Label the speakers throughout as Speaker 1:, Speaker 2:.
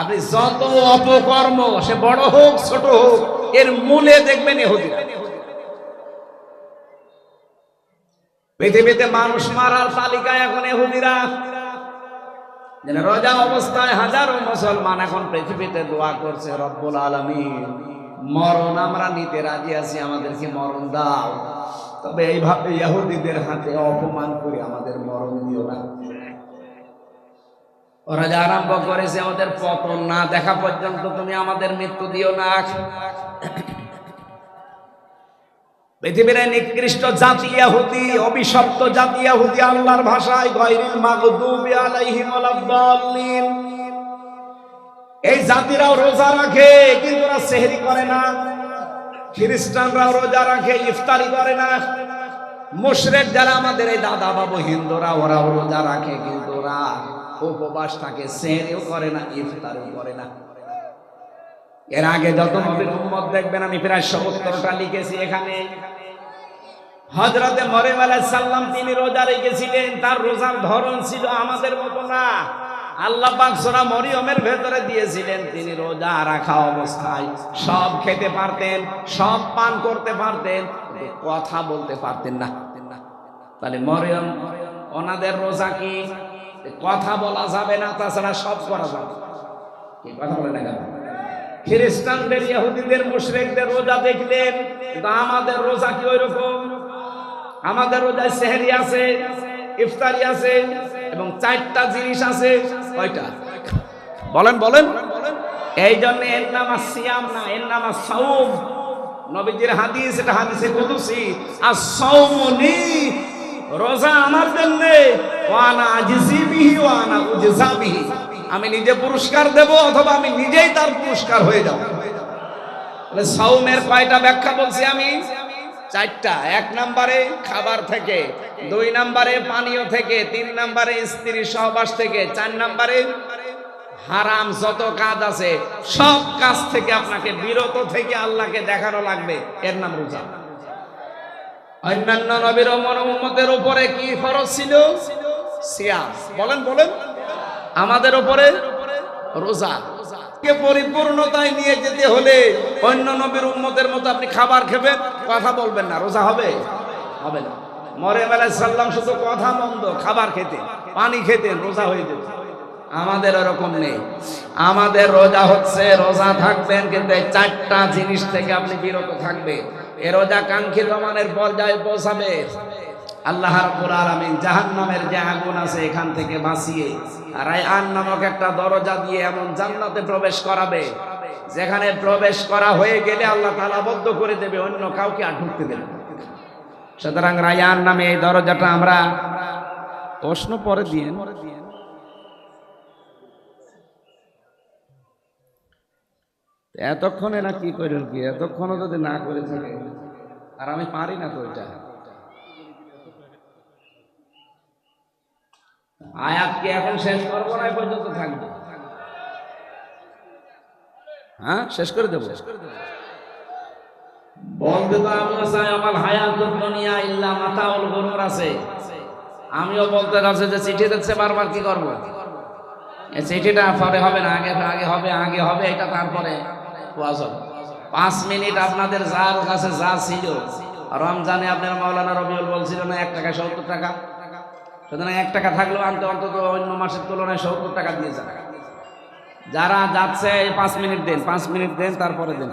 Speaker 1: আপনি যত অপকর্ম, সে বড় হোক, ছোট হোক, এর মূলে দেখবেন পৃথিবীতে মানুষ মারার তালিকায় এখন এহুদিরা রোজা অবস্থায় হাজারো মুসলমান এখন পৃথিবীতে দোয়া করছে, রব্বুল আলমিন, মরণ আমরা নিতে রাজি আছি, আমাদেরকে মরণ দাও। তবে এইভাবে ইহুদিদের হাতে অপমান করে আমাদের মরণ দিও না। ওরা যা আরম্ভ করেছে আমাদের পতন না দেখা পর্যন্ত তুমি আমাদের মৃত্যু দিও না। পৃথিবীর নিকৃষ্ট জাতি ইহুদি, অভিশপ্ত জাতি ইহুদি, আল্লাহর ভাষায় গায়রিল মাগদুবি আলাইহিম ওয়ালাদ-দাল্লিন এই জাতিরাও রোজা রাখে, কিন্তু ওরা সেহরি করে না। খ্রিস্টানরাও রোজা রাখে, ইফতারি করে না। মুশরিক যারা আমাদের এই দাদা বাবু হিন্দুরা, ওরাও রোজা রাখে, কিন্তু ওরা উপবাস থাকে সেহরিও করে না, ইফতারিও করে না। এর আগে যত নবীর উম্মত দেখবেন, আমি প্রায় সত্তরটা লিখেছি এখানে। হজরতে মরিম সালাম, তিনি রোজা রেখেছিলেন, তার রোজার ধরন ছিল আমাদের মতো না। আল্লাহ পাক সূরা মরিয়মের ভেতরে দিয়েছিলেন, তিনি রোজা রাখা অবস্থায়। সব খেতে পারতেন, সব পান করতে পারতেন কথা বলতে পারতেন না। তাহলে মরিয়ম, ওনাদের রোজা কি? কথা বলা যাবে না, তাছাড়া সব করা যাবে। কি কথা বলে না খ্রিস্টানদের, ইহুদিদের, মুশরিকদের রোজা দেখলেন, কিন্তু আমাদের রোজা কি ওই রকম আমাদের রোজায় সেহরি আছে, ইফতারি আছে, এবং চারটা জিনিস আছে। কয়টা? বলেন বলেন। এই জন্য এর নাম সিয়াম না, এর নাম সাউম। নবীজির হাদিস, এটা হাদিসে কুদুসি। আর সাউমনি রোজা আমার জন্য ওয়ানা আজিজি বিহি ওয়ানা উজজা আমি নিজে পুরস্কার দেব অথবা আমি নিজেই তার পুরস্কার হয়ে যাব। তাহলে সাউমের কয়টা ব্যাখ্যা বলছি আমি? চারটা। এক নম্বরে খাবার থেকে, দুই নম্বরে পানীয় থেকে, তিন নম্বরে স্ত্রী সহবাস থেকে, চার নম্বরে হারাম যত কাজ আছে, সব কাজ থেকে আপনাকে বিরত থেকে আল্লাহকে দেখানো লাগবে। এর নাম রোজা। অন্যান্য নবীর মনোমতের উপরে কি ফরজ ছিল? সিয়াম। বলেন বলেন। আমাদের উপরে রোজা। পরিপূর্ণতায় নিয়ে যেতে হলে অন্য নবীর উম্মতের মতো আপনি খাবার খেবেন? কথা বলবেন না। রোজা হবে? হবে না। মরে আলাইহিস সাল্লাম শুধু কথা মন্দ, খাবার খেতে পানি খেতেন, রোজা হয়ে যেত। আমাদের ওরকম নেই। আমাদের রোজা হচ্ছে, রোজা থাকবেন, কিন্তু চারটা জিনিস থেকে আপনি বিরত থাকবে এ রোজা কাঙ্ক্ষিত মানের পর্যায়ে পৌঁছাবে। দরজা দিয়ে এমন প্রবেশ করাবে, যেখানে প্রবেশ করা হয়ে গেলে আল্লাহ করে দেবে, অন্য কাউকে আর ঢুকতে দেবে সুতরাং রায়ান নামে এই দরজাটা আমরা প্রশ্ন পরে দিয়ে এতক্ষণে না কি করেন কি? এতক্ষণও যদি না করে থাকে, আর আমি পারি না তো এটা। এখন শেষ করব না পর্যন্ত হ্যাঁ শেষ করে দেবো? বলতে তো আমি চাই আমার হায়াত দুনিয়া ইল্লা মাতাউল গরুর আছে। আমিও বলতে যাচ্ছি যে চিঠি দিচ্ছে, বারবার কি করব? চিঠিটা পরে হবে না, আগে আগে হবে আগে হবে, এটা তারপরে ওয়াজ। পাঁচ মিনিট আপনাদের যার কাছে যা ছিল, রমজানে আপনার মাওলানা রবিউল বলছিল না এক টাকা সত্তর টাকা। সুতরাং এক টাকা থাকলেও আনতে অন্তত অন্য মাসের তুলনায় সত্তর টাকা দিয়ে যান যারা যাচ্ছে পাঁচ মিনিট দেন, পাঁচ মিনিট দেন, তারপরে দেন।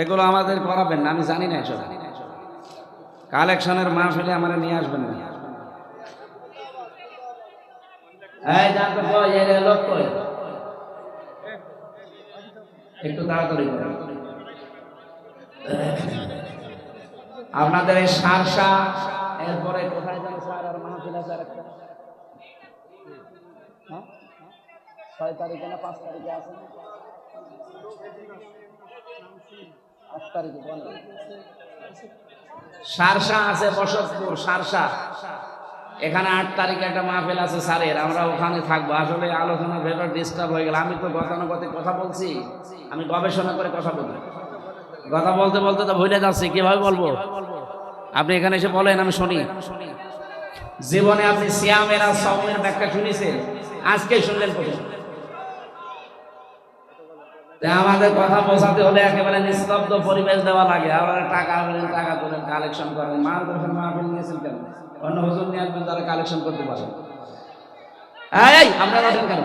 Speaker 1: এগুলো আমাদের করাবেন না, আমি জানি না এসব। কালেকশনের মাস হলে আমার নিয়ে আসবেন না। এই যান তো, এর লোক কই? একটু তাড়াতাড়ি করেন। আপনাদের এই সারসা, এরপরে কোথায় যেন স্যার? আর মাহফিল আছে আর একটা হ্যাঁ? ছয় তারিখে না পাঁচ তারিখে আছে? আট তারিখে সারসা আছে বসতপুর, সারসা। এখানে আট তারিখে একটা মাহফিল আছে স্যারের, আমরা ওখানে থাকব। আসলে আলোচনা ভেতর ডিস্টার্ব হয়ে গেল। আমি তো গতানুগতিক কথা বলছি, আমি গবেষণা করে কথা বলি কথা বলতে বলতে তো ভুলে যাচ্ছি, কীভাবে বলব? আপনি এখানে এসে বলেন, আমি শুনি। জীবনে আপনি সিয়ামের আর সমের ব্যাখ্যা শুনেছেন, আজকে শুনলেন আমাদের কথা পৌঁছাতে হলে একেবারে নিস্তব্ধ পরিবেশ দেওয়া লাগে। আমরা টাকা বলেন টাকা তোলেন কালেকশন করেন। মার দর্শন মাহফিল নিয়েছেন কেন? অন্য হুজুর নিয়ে আসবেন যারা কালেকশন করতে পারেন এই কেন?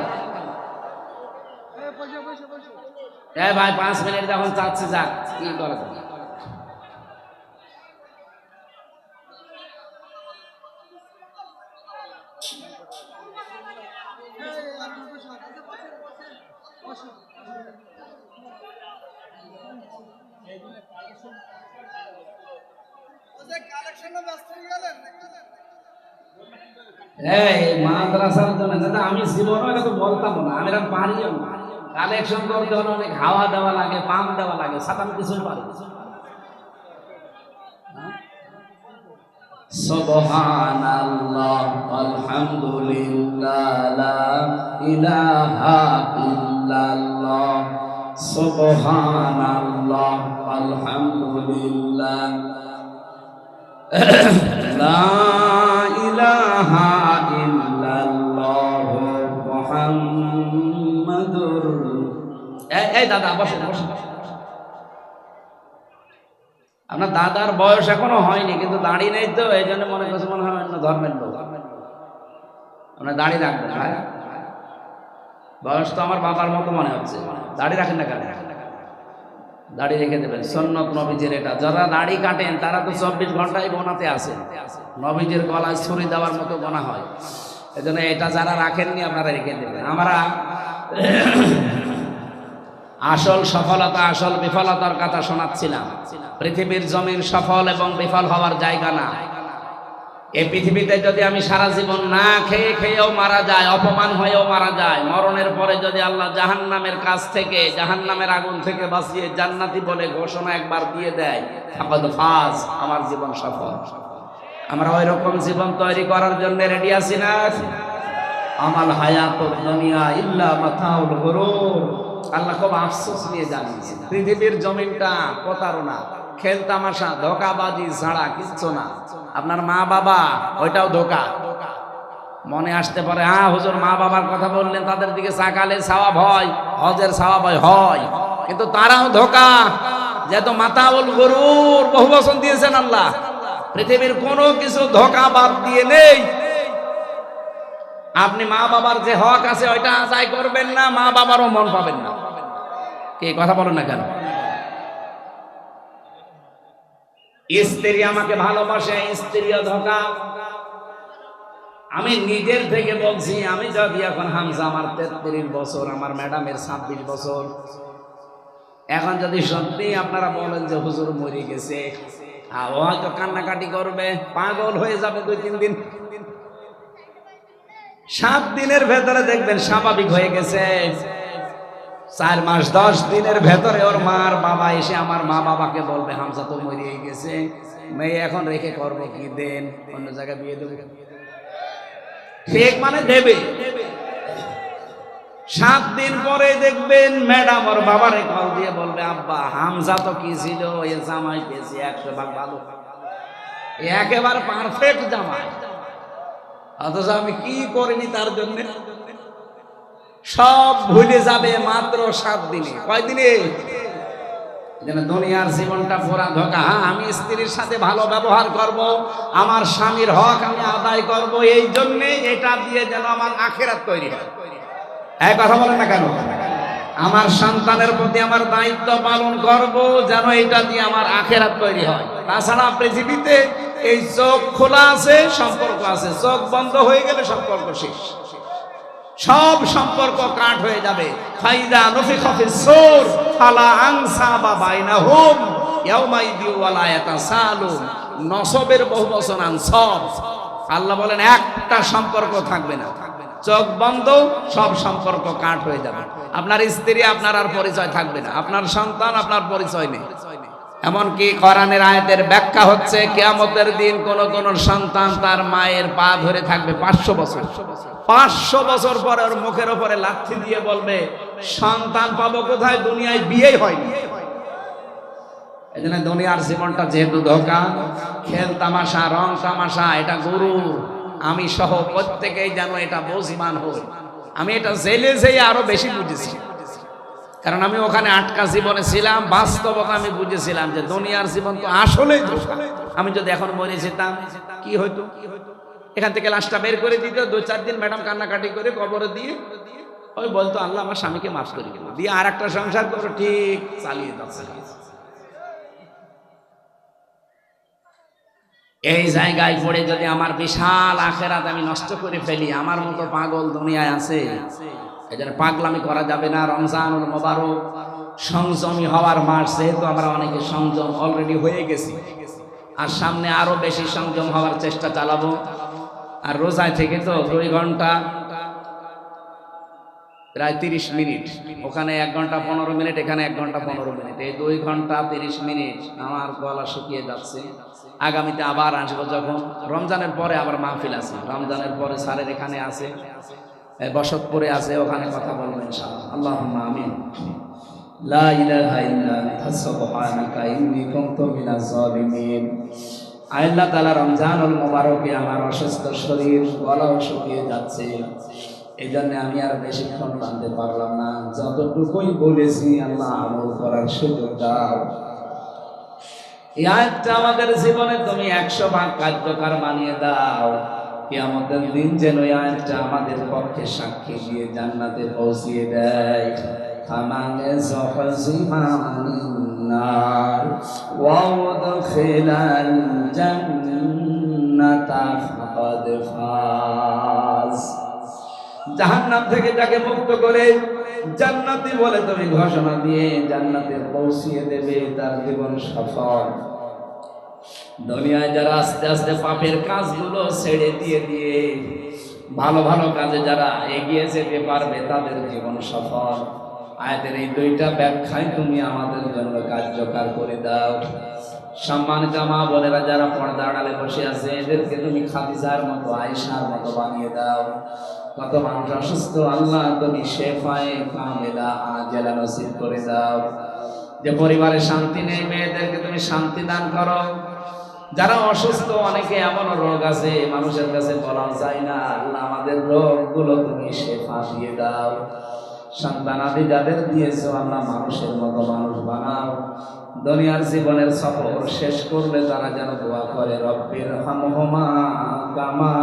Speaker 1: এই ভাই, পাঁচ মিনিট যখন চাচ্ছে, যাক করে তো? এই মাদ্রাসার জন্য দাদা, আমি জীবনও এটা তো বলতাম না। আমি এরকম পারিও না। কালেকশন করতে হলে অনেক হাওয়া দেওয়া লাগে, পাম্প দেওয়া লাগে সাতাম কিছুই পারি সুবহানাল্লাহ, আলহামদুলিল্লাহ, লা আলহামদুলিল্লাহ। লা ইলাহা ইল্লাল্লাহ মুহাম্মাদুর এই দাদা, বসেন বসেন। আপনার দাদার বয়স এখনও হয়নি, কিন্তু দাঁড়িয়ে নেই তো, এই জন্য মনে করছে মনে হয় অন্য ধর্মের লোক। আপনার দাড়ি রাখবেন ভাই বয়স তো আমার বাবার মতো মনে হচ্ছে। দাড়ি রাখেন না কেন? দাড়ি রেখে দেবেন। সন্নত নবীজের এটা। যারা দাড়ি কাটেন, তারা তো চব্বিশ ঘন্টায় গোনাতে আসেন। নবীজের গলায় ছুরি দেওয়ার মতো গোনা হয়। এজন্য এটা যারা রাখেননি, আপনারা রেখে দেবেন। আমরা আসল সফলতা, আসল বিফলতার কথা শোনাচ্ছিলাম। পৃথিবীর জমিন সফল এবং বিফল হওয়ার জায়গা না। এই পৃথিবীতে যদি আমি সারা জীবন না খেয়ে খেয়েও মারা যায়, অপমান হয়েও মারা যায়, মরণের পরে যদি আল্লাহ জাহান্নামের কাছ থেকে, জাহান্নামের আগুন থেকে বাঁচিয়ে জান্নাতি বলে ঘোষণা একবার দিয়ে দেয় ফাজ, আমার জীবন সফল। আমরা ওই রকম জীবন তৈরি করার জন্য রেডি আছি না? আমাল হায়াত দুনিয়া ইল্লা মাথাউল গুরুর আল্লাহ খুব আফসোস নিয়ে জানিয়েছেন, পৃথিবীর জমিনটা প্রতারণা। খেল তামাশা, ধোকাবাজি ছাড়া কিচ্ছু না। আপনার মা বাবা, ওইটাও ধোকা। মনে আসতে পারে হ্যাঁ হুজুর, মা বাবার কথা বললেন, তাদের দিকে সাকালে সওয়াব হয়, হজের সওয়াব হয় কিন্তু তারাও ধোকা। যেহেতু মাতাউল গরুর বহু বছর দিয়েছেন আল্লাহ, পৃথিবীর কোনো কিছু ধোকা বাদ দিয়ে নেই। আপনি মা বাবার যে হক আছে, ওইটা আদায় করবেন না, মা বাবারও মন পাবেন না। কে কথা বলেন না কেন? স্ত্রী আমাকে ভালোবাসে স্ত্রীও ধোকা আমি নিজের থেকে বলছি, আমি যদি এখন হামজা আমার তেত্রিশ বছর, আমার ম্যাডামের ছাব্বিশ বছর, এখন যদি সত্যি আপনারা বলেন যে হুজুর মরে গেছে ও হয়তো কান্নাকাটি করবে, পাগল হয়ে যাবে দুই, তিন দিন। সাত দিনের ভেতরে দেখবেন স্বাভাবিক হয়ে গেছে। চার মাস, দশ দিনের ভেতরে ওর মার বাবা এসে আমার মা বাবাকে বলবে হামসা তো মরিয়ে গেছে, মেয়ে এখন রেখে করব কি? দেন, অন্য জায়গায় বিয়ে দেবে। ঠিক মানে দেবে। সাত দিন পরে দেখবেন ম্যাডাম ওর বাবারে কল দিয়ে বলবে, আব্বা, হামজা তো কি ছিল? এ জামাই পেয়েছি একশো ভাগ ভালো? একেবারে পারফেক্ট জামাই। অথচ আমি কি করিনি তার জন্য? সব ভুলে যাবে মাত্র সাত দিনে। কয় দিনে? যেন দুনিয়ার জীবনটা পুরা ধোকা। হ্যাঁ আমি স্ত্রীর সাথে ভালো ব্যবহার করব, আমার স্বামীর হক আমি আদায় করব, এই জন্যে এটা দিয়ে যেন আমার আখেরাত তৈরি হয়। এক কথা বলেন না কেন? আমার সন্তানের প্রতি আমার দায়িত্ব পালন করব, যেন এটা দিয়ে আমার আখেরাত তৈরি হয়। তাছাড়া পৃথিবীতে এই চোখ খোলা আছে, সম্পর্ক আছে। চোখ বন্ধ হয়ে গেলে সম্পর্ক শেষ। সব সম্পর্ক কাট হয়ে যাবে। ফাইদা নফিখা ফিস সূর, ফালা আনসাবা বাইনাহুম, ইয়াউমাইদি ওয়ালা ইয়াতাসালুন। নসবের বহু বচন আনসব। আল্লাহ বলেন, একটা সম্পর্ক থাকবে না। চোখ বন্ধ, সব সম্পর্ক কাট হয়ে যাবে। আপনার স্ত্রী, আপনার আর পরিচয় থাকবে না। আপনার সন্তান, আপনার পরিচয় নেই। এমনকি কোরআনের আয়াতের ব্যাখ্যা হচ্ছে, কেয়ামতের দিন কোন কোন সন্তান তার মায়ের পা ধরে থাকবে পাঁচশো বছর। পাঁচশো বছর পরে ওর মুখের ওপরে লাথি দিয়ে বলবে, সন্তান পাবো কোথায়? দুনিয়ায় বিয়েই হয়নি। এই জন্য দুনিয়ার জীবনটা যেহেতু ধোকা, খেল তামাশা, রং তামাশা, এটা গুরু। আমি সহ প্রত্যেকেই যেন এটা বুঝবান হই। আমি এটা জেলে যেয়ে আরও বেশি বুঝেছি। কারণ আমি ওখানে আটকা জীবনে ছিলাম বাস্তবকে আমি বুঝেছিলাম যে দুনিয়ার জীবন তো আসলেই ধোঁকা। আমি যদি এখন মরে যেতাম, কি হইতো? এখান থেকে লাশটা বের করে দিত, দু চার দিন ম্যাডাম কান্নাকাটি করে কবরে দিয়ে ওই বলতো, আল্লাহ আমার স্বামীকে মাফ করে দিয়ে আর একটা সংসার করো, ঠিক চালিয়ে দাও এই জায়গায় পড়ে যদি আমার বিশাল আখেরাত আমি নষ্ট করে ফেলি, আমার মতো পাগল দুনিয়ায় আছে। এই জন্য পাগলামি করা যাবে না, রমজানুল মোবারক। সংযমী হওয়ার মাস, যেহেতু আমরা অনেকে সংযম অলরেডি হয়ে গেছি। আর সামনে আরও বেশি সংযম হওয়ার চেষ্টা চালাবো। আর রোজায় থেকে তো দুই ঘণ্টা প্রায় তিরিশ মিনিট। ওখানে এক ঘণ্টা পনেরো মিনিট, এখানে এক ঘণ্টা পনেরো মিনিট। এই দুই ঘণ্টা তিরিশ মিনিট আমার গলা শুকিয়ে যাচ্ছে। আগামীতে আবার আসব যখন। রমজানের পরে আবার মাহফিল আছে। রমজানের পরে স্যারের এখানে আছে বসতপুরে আছে, ওখানে কথা বলব ইনশাআল্লাহ। আল্লাহ আমিন। আল্লাহ তাআলা রমজানুল মুবারকে আমার অসুস্থ শরীর গলাও শুকিয়ে যাচ্ছে। এই জন্য আমি আর বেশিক্ষণ টানতে পারলাম না? যতটুকুই বলেছি, আল্লাহ আমল করার সুযোগ দাও। এই আমাদের জীবনে তুমি একশো ভাগ কার্যকর বানিয়ে দাও। আমাদের দিন যেন এই আমাদের পক্ষে সাক্ষী দিয়ে জান্নাতে পৌঁছিয়ে দেয়। আমাকে জহজিমানার ওয়াউদখিলাল জান্নাতা ফাকাদ ফাজ। জাহান্নাম থেকে যাকে মুক্ত করে জান্নাতি বলে তুমি ঘোষণা দিয়ে জান্নাতে পৌঁছিয়ে দেবে তার জীবন সফল। দুনিয়ায় যারা আস্তে আস্তে পাপের কাজগুলো ছেড়ে দিয়ে দিয়ে ভালো ভালো কাজে যারা এগিয়ে যেতে পারবে, তাদের জীবন সফল। আয়াতের এই দুইটা ব্যাখ্যায় তুমি আমাদের জন্য কার্যকর করে দাও। সম্মানিত মা বোনেরা, যারা পর্দা আড়ালে বসে আছে, এদেরকে তুমি খাদিজার মতো আয়েশার মতো বানিয়ে দাও। কত মানুষ অসুস্থ, আল্লাহ তুমি শেফায়ে কামেলা নসিব করে দাও। যে পরিবারে শান্তি নেই, মেয়েদেরকে তুমি শান্তি দান করো। যারা অসুস্থ, অনেকে এমন রোগ আছে, মানুষের কাছে বলা যায় না, আল্লাহ আমাদের রোগগুলো তুমি শেফা দিয়ে দাও। সন্তানাদি যাদের দিয়েছ, আল্লাহ মানুষের মতো মানুষ বানাও। দুনিয়ার জীবনের সফর শেষ করলে তারা যেন দোয়া করে, রব্বির হামহুমা কামা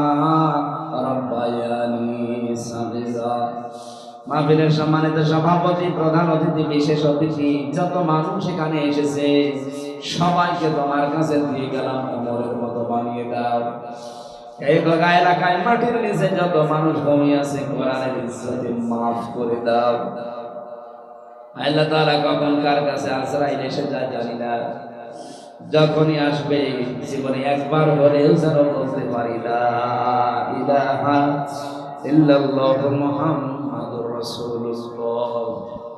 Speaker 1: মাহফিলের সম্মানিত সভাপতি, প্রধান অতিথি, বিশেষ অতিথি, যত মানুষ এখানে এসেছে, সবাইকে তোমার কাছে দিয়ে গেলাম, কোমরের মতো বানিয়ে দাও। এলাকায়, মাটির নিচে যত মানুষ ঘুমিয়ে আছে, কোরআনের ইজ্জতে মাফ করে দাও। আল্লাহ তাআলা কখন কার কাছে আজরাইল এসে যায় জানি না। যখনই আসবে জীবনে একবার হলেও যেন বলতে পারি না ইলাহা ইল্লাল্লাহু মুহাম্মাদুর রাসূলুল্লাহ।